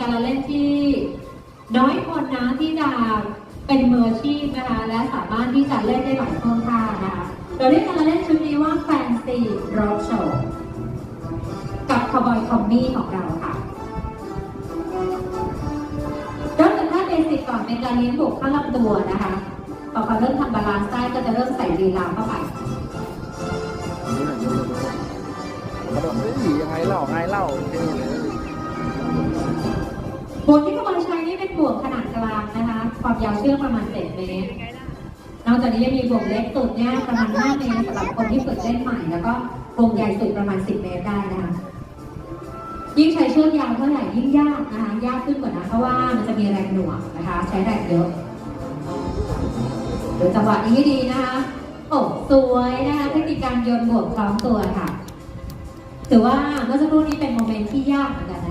การละเล่นที่น้อยคนนะที่จะเป็นมืออาชีพนะคะและสามารถที่จะเล่นได้หลายท่วงท่านะคะเราเรียกการละเล่นชุดนี้ว่าแฟนซีร็อกโชว์กับคาวบอยคอมมี่ของเราค่ะเริ่มจากท่าเบสิกก่อนเป็นการเลี้ยงบกข้างลำตัวนะคะพอเขาเริ่มทำบาลานซ์ได้ก็จะเริ่มใส่ลีลาเข้าไปนี่แหละเดี๋ยวๆๆมันแบบเฮ้ยยังไงเล่าไงเล่า เท่เลยบ่วงที่กำลังใช้นี่เป็นบวงขนาดกลางนะคะ ความยาวเชือกประมาณ 7 เมตร นอกจากนี้ยังมีบวงเล็กสุดเนี่ยประมาณ 5 เมตรสำหรับคนที่ฝึกเล่นใหม่ แล้วก็บวงใหญ่สุดประมาณ 10 เมตรได้นะคะ ยิ่งใช้เชือกยาวเท่าไหร่ยิ่งยากนะคะ ยากขึ้นกว่านะเพราะว่ามันจะมีแรงหน่วงนะคะ ใช้แรงเยอะเดี๋ยวจังหวะนี้ดีนะคะโอ้สวยนะคะเทคนิคการโยนบวงคล้องตัวค่ะ ถือว่าเมื่อสักครู่นี้เป็นโมเมนต์ที่ยากเหมือนกัน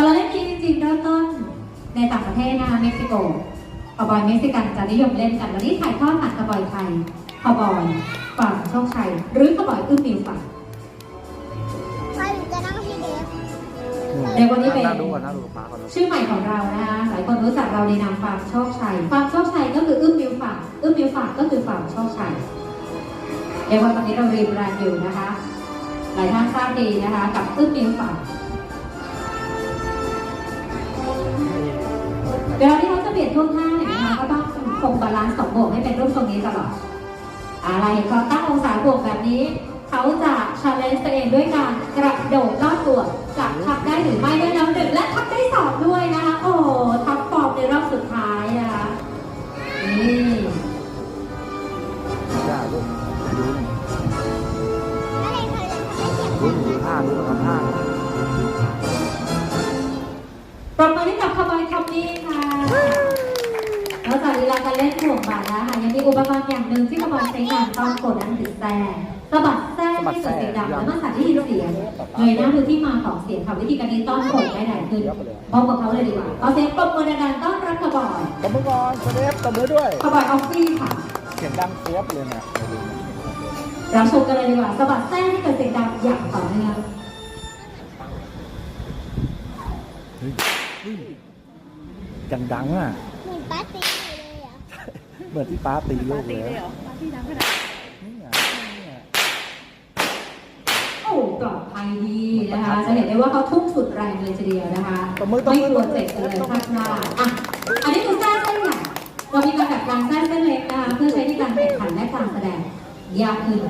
นะคะการละเล่นนี้จริงๆเริ่มต้นในต่างประเทศนะคะเม็กซิโกคาวบอยเม็กซิกันจะนิยมเล่นกันวันนี้ถ่ายทอดผ่านคาวบอยไทยคาวบอยฝั่งโชคชัยหรือคาวบอยอื้อมิวฝั่งใครจะนั่งที่เดฟเดี๋ยววันนี้เป็นน่าดูก่อนน่าดูกับป้าก่อนนะชื่อใหม่ของเรานะคะหลายคนรู้จักเราในนามฟาร์มโชคชัยฟาร์มโชคชัยก็คืออื้อมิวฝั่งอื้อมิวฝั่งก็คือฟาร์มโชคชัยเรียกว่าตอนนี้เรารีบรานด์อยู่นะคะ หลายท่านทราบดีนะคะ กับอื้อมิวฝั่ง เวลาที่เขาจะเปลี่ยนท่วงท่าเห็นไหมคะก็ต้องคงบาลานซ์สองบวกให้เป็นรูปทรงนี้ตลอด อะไรพอตั้งองศาบวกแบบนี้ เขาจะชาเลนจ์ตัวเองด้วยการกระโดดลอดบวกจะทำได้หรือไม่ได้แล้วหนึ่งและทำได้สองด้วยนะคะ โอ้โหท็อปฟอร์มในรอบสุดท้ายนะคะนี่ย่าลูกดูนี่อะไรใครจะทำให้เสียงดูดูท่าดูทำท่า ปรบมือให้กับคาร์บอยคอมมี่ค่ะ นอกจากลีลาการเล่นห่วงบาทแล้วค่ะ ยังมีอุปกรณ์อย่างหนึ่งที่คาร์บอยใช้งานต้องกดนั่นคือแซ่สะบัดแซ่ให้เกิดเสียงดังและเมื่อสัตว์ที่ยินเสียงเงยหน้าดูที่มาของเสียงค่ะวิธีการนี้ต้อนกดได้ไหนขึ้นพร้อมกับเขาเลยดีกว่าเอาเสียงปรบมือดังๆต้อนรับคาร์บอยตบมือก่อนสเตฟตบมือด้วยคาร์บอยออฟฟี่ค่ะ เสียงดังเฟียบเลยนะรับชมกันเลยดีกว่าสะบัดแซ่ให้เกิดเสียงดังอย่างต่อเนื่อง ยังดังอะ เหมือนป้าตีเลยอะเหมือนที่ป้าตีลูกเลยเลยเหรอปาร์ตี้ดังขนาดนี่อะนี่อะโอ้ปลอดภัยดีนะคะจะเห็นได้ว่าเขาทุ่มสุดแรงเลยทีเดียวนะคะตบมือตบไม่มือกลัวเจ็บเลยพลาดพลาดอะอันนี้คือแซ่เส้นใหญ่เรามีการดัดแปลงแซ่เส้นเล็กนะคะเพื่อใช้ในการแข่งขันและการแสดงยากขึ้น